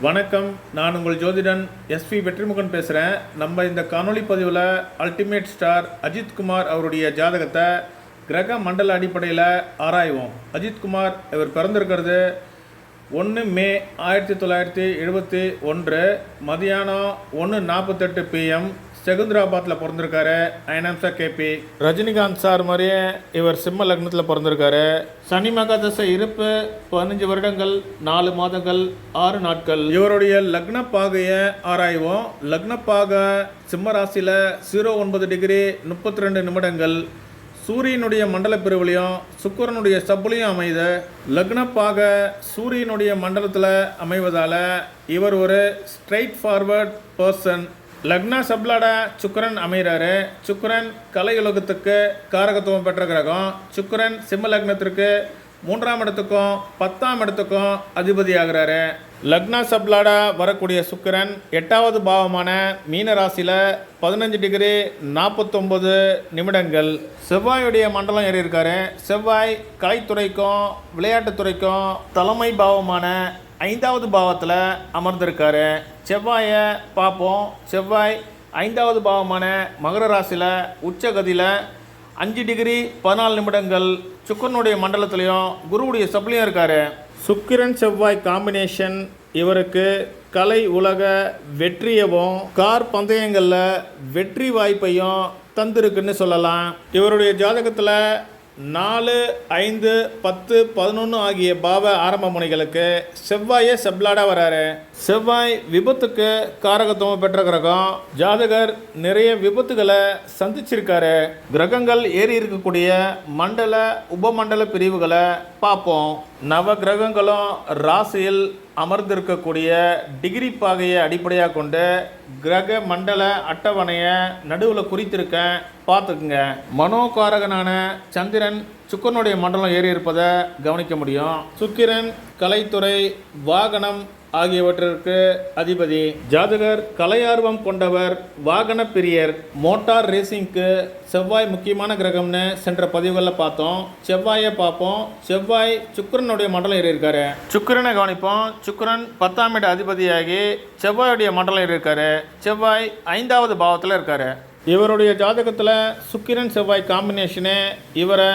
வணக்கம் நான் உங்கள் ஜோதிடன் எஸ்பி வெற்றிமுகன் பேசுகிறேன் நம்ம இந்த காணொளி பதிவில் அல்டிமேட் ஸ்டார் அஜித்குமார் அவருடைய ஜாதகத்தை கிரக மண்டல அடிப்படையில் ஆராய்வோம். அஜித்குமார் இவர் பிறந்திருக்கிறது ஒன்று மே ஆயிரத்தி தொள்ளாயிரத்தி எழுபத்தி ஒன்று மதியானம் ஒன்று நாற்பத்தெட்டு பிஎம் செகுந்திராபாத்தில் பிறந்திருக்காரு. ஐனாம்சா கேபி ரஜினிகாந்த் சார் மாதிரியே இவர் சிம்ம லக்னத்தில் பிறந்திருக்காரு. சனி மகாதசை இருப்பு பதினஞ்சு வருடங்கள் நாலு மாதங்கள் ஆறு நாட்கள். இவருடைய லக்ன பாகையை ஆராய்வோம். லக்ன பாகை சிம்ம ராசியில் ஜீரோ ஒன்பது டிகிரி முப்பத்தி ரெண்டு நிமிடங்கள். சூரியனுடைய மண்டல பிரிவுலையும் சுக்கிரனுடைய சப்புலையும் அமைத லக்னப்பாக சூரியனுடைய மண்டலத்தில் அமைவதால் இவர் ஒரு ஸ்ட்ரைட் ஃபார்வர்ட் பர்சன் லக்னா சப்லாட சுக்கரன் அமைகிறாரு சுக்கரன் கலை உலகத்துக்கு காரகத்துவம் பெற்ற கிரகம். சுக்கரன் சிம்ம லக்னத்திற்கு மூன்றாம் இடத்துக்கும் பத்தாம் இடத்துக்கும் அதிபதி ஆகிறாரு லக்னா சப்லாடா வரக்கூடிய சுக்கரன் எட்டாவது பாவமான மீன ராசியில் பதினஞ்சு டிகிரி நாற்பத்தொம்பது நிமிடங்கள். செவ்வாயுடைய மண்டலம் ஏறி இருக்காரு செவ்வாய் கலைத்துறைக்கும் விளையாட்டுத்துறைக்கும் தலைமை பாவமான ஐந்தாவது பாவத்தில் அமர்ந்திருக்காரு. செவ்வாயை பார்ப்போம். செவ்வாய் ஐந்தாவது பாவமான மகர ராசியில் உச்சகதியில் அஞ்சு டிகிரி பதினாலு நிமிடங்கள் சுக்கரனுடைய மண்டலத்திலையும் குருவுடைய சப்ளையும் இருக்கார். சுக்கிரன் செவ்வாய் காம்பினேஷன் இவருக்கு கலை உலக வெற்றியவும் கார் பந்தயங்களில் வெற்றி வாய்ப்பையும் தந்திருக்குன்னு சொல்லலாம். இவருடைய ஜாதகத்தில் நாலு ஐந்து பத்து பதினொன்று ஆகிய பாவ ஆரம்ப முனைகளுக்கு செவ்வாயே செப்லாடா வராரு. செவ்வாய் விபத்துக்கு காரகத்துவம் பெற்ற கிரகம். ஜாதகர் நிறைய விபத்துகளை சந்திச்சிருக்காரு. கிரகங்கள் ஏறி இருக்கக்கூடிய மண்டல உபமண்டல பிரிவுகளை பார்ப்போம். நவ கிரகங்களும் ராசியில் அமர்ந்திருக்கக்கூடிய டிகிரி பாகையை அடிப்படையாக கொண்டு கிரக மண்டல அட்டவணையை நடுவில் குறித்திருக்கேன். பார்த்துக்குங்க. மனோகாரகனான சந்திரன் சுக்கரனுடைய மண்டலம் ஏறி இருப்பதை கவனிக்க முடியும். சுக்கிரன் கலைத்துறை வாகனம் ஆகியவற்றிற்கு அதிபதி ஜாதகர் கலையார்வம் கொண்டவர் வாகன பிரியர் மோட்டார் ரேசிங்க்கு செவ்வாய் முக்கியமான கிரகம்னு சென்ற பதிவுகளில் பார்த்தோம். செவ்வாயை பார்ப்போம். செவ்வாய் சுக்கிரனுடைய மண்டலம் ஏறி இருக்காரு. சுக்கிரனை கவனிப்போம். சுக்கரன் பத்தாம் இட அதிபதியாகி செவ்வாயுடைய மண்டலம் ஏறி இருக்காரு. செவ்வாய் ஐந்தாவது பாவத்தில் இருக்காரு. இவருடைய ஜாதகத்தில் சுக்கிரன் செவ்வாய் காம்பினேஷனு இவரை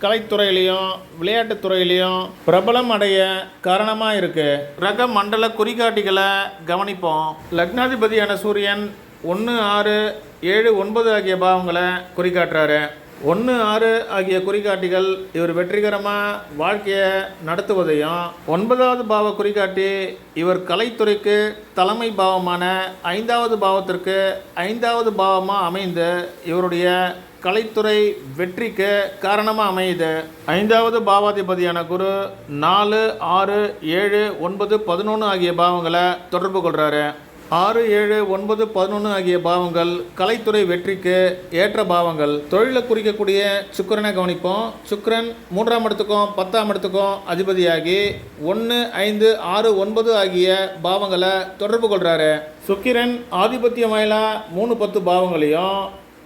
கலைத்துறையிலையும் விளையாட்டுத் துறையிலையும் பிரபலம் அடைய காரணமாக இருக்கு. ரக மண்டல குறிகாட்டிகளை கவனிப்போம். லக்னாதிபதியான சூரியன் ஒன்று ஆறு ஏழு ஒன்பது ஆகிய பாவங்களை குறிகாட்டுறாரு. ஒன்று ஆறு ஆகிய குறிகாட்டிகள் இவர் வெற்றிகரமாக வாழ்க்கையை நடத்துவதையும் ஒன்பதாவது பாவ குறிகாட்டி இவர் கலைத்துறைக்கு தலைமை பாவமான ஐந்தாவது பாவத்திற்கு ஐந்தாவது பாவமாக அமைந்து இவருடைய கலைத்துறை வெற்றிக்கு காரணமாக அமையுது. ஐந்தாவது பாவாதிபதியான குரு நாலு ஆறு ஏழு ஒன்பது பதினொன்று ஆகிய பாவங்களை தொடர்பு கொள்கிறாரு ஆறு ஏழு ஒன்பது பதினொன்று ஆகிய பாவங்கள் கலைத்துறை வெற்றிக்கு ஏற்ற பாவங்கள். தொழிலை குறிக்கக்கூடிய சுக்கிரனை கவனிப்போம். சுக்கிரன் மூன்றாம் இடத்துக்கும் பத்தாம் இடத்துக்கும் அதிபதியாகி ஒன்று ஐந்து ஆறு ஒன்பது ஆகிய பாவங்களை தொடர்பு கொள்கிறாரு சுக்கிரன் ஆதிபத்திய மயிலா மூணு பத்து பாவங்களையும்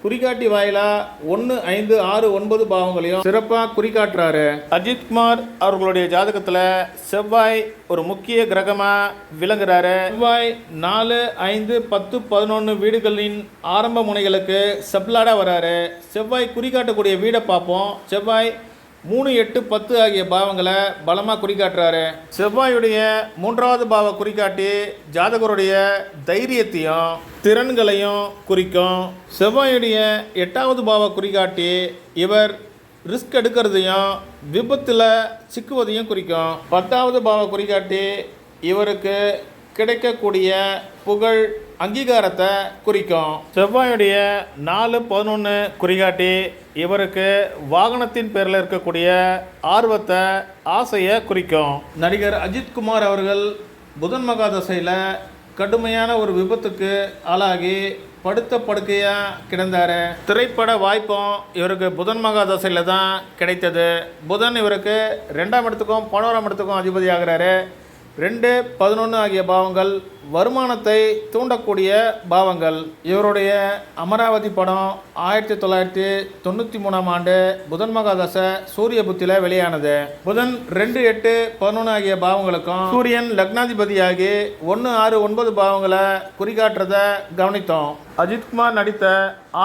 குறிகாட்டி வாயிலா ஒன்று ஐந்து ஆறு ஒன்பது பாவங்களையும் சிறப்பாக குறிகாட்டுறாரு. அஜித்குமார் அவர்களுடைய ஜாதகத்தில் செவ்வாய் ஒரு முக்கிய கிரகமாக விளங்குறாரு. செவ்வாய் நாலு ஐந்து பத்து பதினொன்று வீடுகளின் ஆரம்ப முனைகளுக்கு செப்லாடா வராரு. செவ்வாய் குறிகாட்டக்கூடிய வீடை பார்ப்போம். செவ்வாய் மூணு எட்டு பத்து ஆகிய பாவங்களை பலமாக குறிக்காட்டுறாரு செவ்வாயுடைய மூன்றாவது பாவ குறிக்காட்டி ஜாதகருடைய தைரியத்தையும் திறன்களையும் குறிக்கும். செவ்வாயுடைய எட்டாவது பாவ குறிக்காட்டி இவர் ரிஸ்க் எடுக்கிறதையும் விபத்தில் சிக்குவதையும் குறிக்கும். பத்தாவது பாவ குறிக்காட்டி இவருக்கு கிடைக்கக்கூடிய புகழ் அங்கீகாரத்தை குறிக்கும். செவ்வாயுடைய நாலு பதினொன்று குறிகாட்டி இவருக்கு வாகனத்தின் பேரில் இருக்கக்கூடிய ஆர்வத்தை ஆசையை குறிக்கும். நடிகர் அஜித்குமார் அவர்கள் புதன் மகாதசையில் கடுமையான ஒரு விபத்துக்கு ஆளாகி படுத்த படுக்கையாக கிடந்தார். திரைப்பட வாய்ப்பும் இவருக்கு புதன் மகாதசையில் தான் கிடைத்தது. புதன் இவருக்கு ரெண்டாம் இடத்துக்கும் பதினோராம் இடத்துக்கும் அதிபதி ஆகிறாரு ரெண்டு பதினொன்று ஆகிய பாவங்கள் வருமானத்தை தூண்டக்கூடிய பாவங்கள். இவருடைய அமராவதி படம் ஆயிரத்தி தொள்ளாயிரத்தி தொண்ணூற்றி மூணாம் ஆண்டு புதன் மகாதச சூரிய புத்தியில் வெளியானது. புதன் ரெண்டு எட்டு பதினொன்று ஆகிய பாவங்களுக்கும் சூரியன் லக்னாதிபதியாகி ஒன்று ஆறு ஒன்பது பாவங்களை குறிகாட்டுறத கவனித்தோம். அஜித்குமார் நடித்த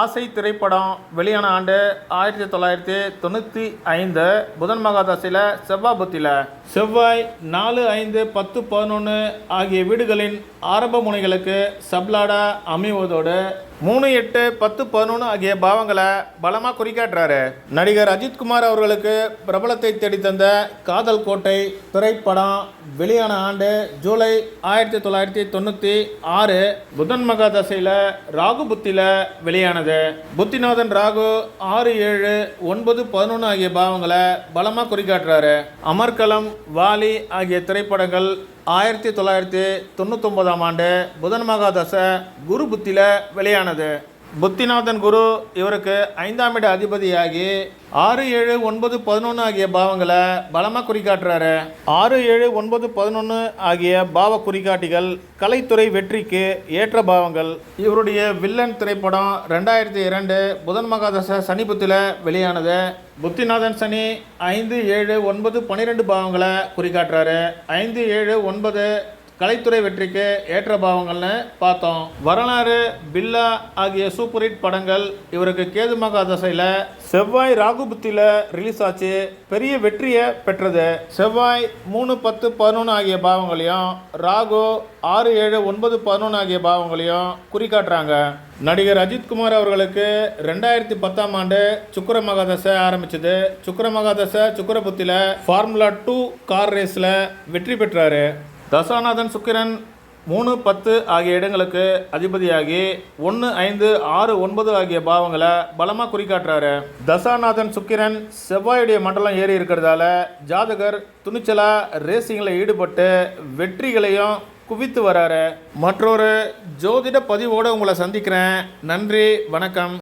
ஆசை திரைப்படம் வெளியான ஆண்டு ஆயிரத்தி தொள்ளாயிரத்தி தொண்ணூற்றி ஐந்து புதன் மகாதசையில் செவ்வாய் புத்தியில் செவ்வாய் நாலு ஐந்து பத்து பதினொன்று ஆகிய வீடுகளின் ஆரம்ப முனைகளுக்கு சப்லாடா அமைவதோடு மூணு எட்டு பத்து பதினொன்று ஆகிய பாவங்களை பலமாக குறிக்காட்டுறாரு. நடிகர் அஜித்குமார் அவர்களுக்கு பிரபலத்தை தேடித்தந்த காதல் கோட்டை திரைப்படம் வெளியான ஆண்டு ஜூலை ஆயிரத்தி தொள்ளாயிரத்தி தொண்ணூற்றி ஆறு புதன் மகாதசையில் ராகு புத்தியில் வெளியானது. புத்திநாதன் ராகு ஆறு ஏழு ஒன்பது பதினொன்று ஆகிய பாவங்களை பலமாக குறிக்காட்டுறாரு. அமர்கலம் வாலி ஆகிய திரைப்படங்கள் ஆயிரத்தி தொள்ளாயிரத்தி தொண்ணூத்தொம்பதாம் ஆண்டு புதன் மகாதச குரு புத்தியில் வெளியானது. புத்திநாதன் குரு இவருக்கு ஐந்தாம் இட அதிபதியாகி ஆறு ஏழு ஒன்பது பதினொன்று ஆகிய பாவங்களை பலமாக குறிக்காட்டுறாரு ஆறு ஏழு ஒன்பது பதினொன்று ஆகிய பாவ குறிகாட்டிகள் கலைத்துறை வெற்றிக்கு ஏற்ற பாவங்கள். இவருடைய வில்லன் திரைப்படம் ரெண்டாயிரத்தி இரண்டு புதன் மகாதச சனி புத்தியில் வெளியானது. புத்திநாதன் சனி ஐந்து ஏழு ஒன்பது பன்னிரெண்டு பாவங்களை குறிக்காட்டுறாரு. ஐந்து ஏழு ஒன்பது கலைத்துறை வெற்றிக்கு ஏற்ற பாவங்கள்னு பார்த்தோம். வரலாறு பில்லா ஆகிய சூப்பர் ஹிட் படங்கள் இவருக்கு கேது மகாதசையில் செவ்வாய் ராகு புத்தியில் ரிலீஸ் ஆச்சு. பெரிய வெற்றியை பெற்றது. செவ்வாய் மூணு பத்து பதினொன்று ஆகிய பாவங்களையும் ராகு ஆறு ஏழு ஒன்பது பதினொன்று ஆகிய பாவங்களையும் குறிக்காட்டுறாங்க. நடிகர் அஜித்குமார் அவர்களுக்கு ரெண்டாயிரத்தி பத்தாம் ஆண்டு சுக்கர மகாதசை ஆரம்பிச்சது. சுக்கர மகாதசை சுக்கர புத்தியில் ஃபார்முலா டூ கார் ரேஸில் வெற்றி பெற்றார். தசாநாதன் சுக்கிரன் மூணு பத்து ஆகிய இடங்களுக்கு அதிபதியாகி ஒன்று ஐந்து ஆறு ஒன்பது ஆகிய பாவங்களை பலமாக குறிக்காட்டுறாரு. தசாநாதன் சுக்கிரன் செவ்வாயுடைய மண்டலம் ஏறி இருக்கிறதால ஜாதகர் துணிச்சலாக ரேசிங்கில் ஈடுபட்டு வெற்றிகளையும் குவித்து வராரு. மற்றொரு ஜோதிட பதிவோடு உங்களை சந்திக்கிறேன். நன்றி வணக்கம்.